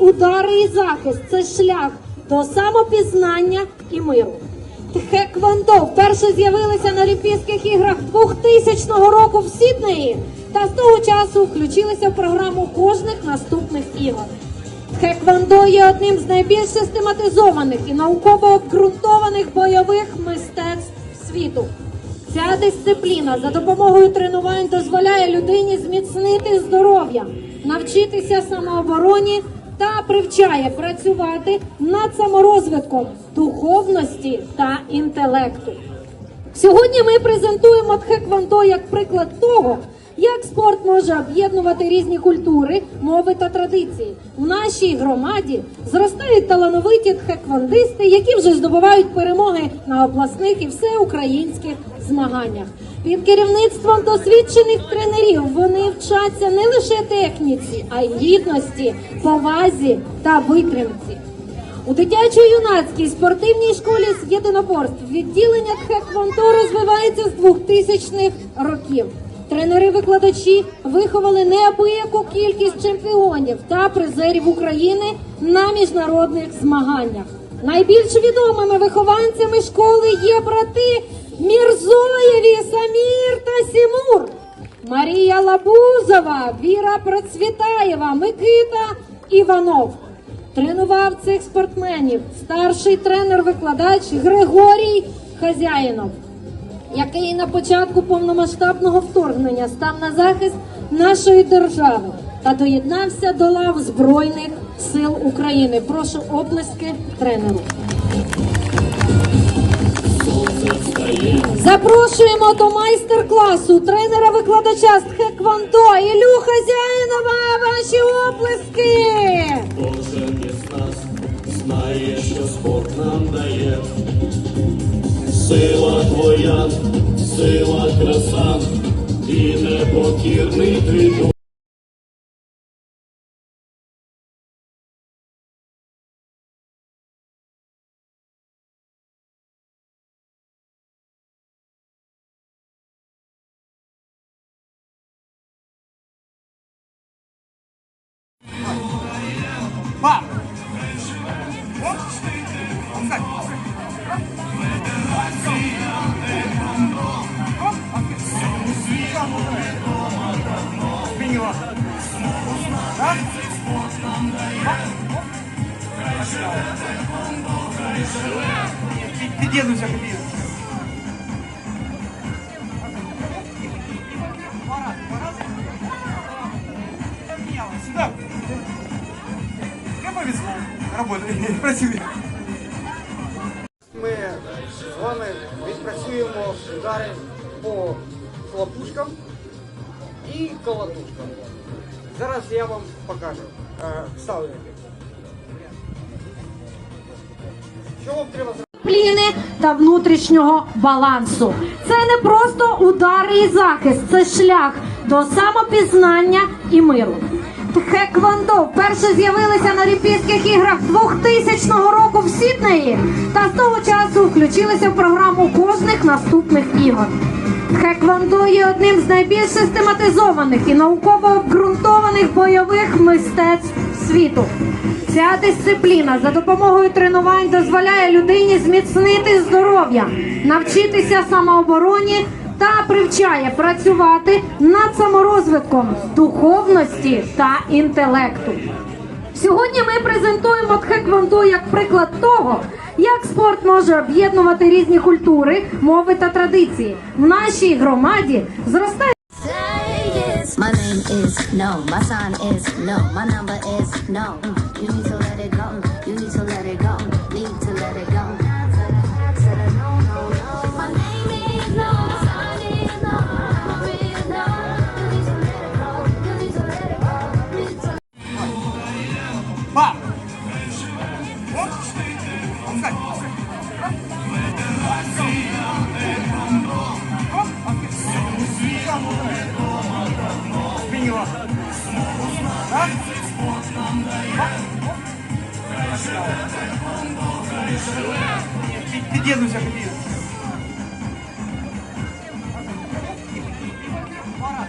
удари і захист, це шлях до самопізнання і миру. Тхеквондо вперше з'явилися на Олімпійських іграх 2000 року в Сіднеї та з того часу включилися в програму кожних наступних ігор. Тхеквондо є одним з найбільш систематизованих і науково обґрунтованих бойових мистецтв світу. Ця дисципліна за допомогою тренувань дозволяє людині зміцнити здоров'я, навчитися самообороні та привчає працювати над саморозвитком духовності та інтелекту. Сьогодні ми презентуємо Тхеквондо як приклад того, як спорт може об'єднувати різні культури, мови та традиції. В нашій громаді зростають талановиті тхеквондисти, які вже здобувають перемоги на обласних і всеукраїнських змаганнях. Під керівництвом досвідчених тренерів вони вчаться не лише техніці, а й гідності, повазі та витримці. У дитячо-юнацькій спортивній школі з єдиноборств відділення Тхеквондо розвивається з 2000-х років. Тренери-викладачі виховали неабияку кількість чемпіонів та призерів України на міжнародних змаганнях. Найбільш відомими вихованцями школи є брати Мірзоєві, Самір та Сімур, Марія Лабузова, Віра Процвітаєва, Микита Іванов. Тренував цих спортсменів старший тренер-викладач Григорій Хазяїнов, який на початку повномасштабного вторгнення став на захист нашої держави та доєднався до лав Збройних сил України. Прошу оплески тренеру. Запрошуємо до майстер-класу тренера-викладача з Тхеквондо Ілю Хазяїнова. Ваші оплески! Кожен із нас знає, що спорт нам дає. Сила твоя, сила краса, і непокірний твій дух. Пап! Ти- Ти дідуся тобі. Пора, пора. Сюда. Мне повезло. Работали. Працює. Ми з вами відпрацюємо удари по хлопушкам і колотушкам. Зараз я вам покажу. Е, Дисципліни та внутрішнього балансу. Це не просто удари і захист, це шлях до самопізнання і миру. Хеквондо вперше з'явилися на Олімпійських іграх 2000 року в Сіднеї та з того часу включилися в програму кожних наступних ігор. Тхеквондо є одним з найбільш систематизованих і науково обґрунтованих бойових мистецтв світу. Ця дисципліна за допомогою тренувань дозволяє людині зміцнити здоров'я, навчитися самообороні та привчає працювати над саморозвитком духовності та інтелекту. Сьогодні ми презентуємо Тхеквондо як приклад того, як спорт може об'єднувати різні культури, мови та традиції. В нашій громаді зростає. My name is no. My sign is no. My number is no. Mm. You need to let it go. Mm. You need to let it go. Да? Оп, оп. Ти- Ти дідуся тобі. Пора,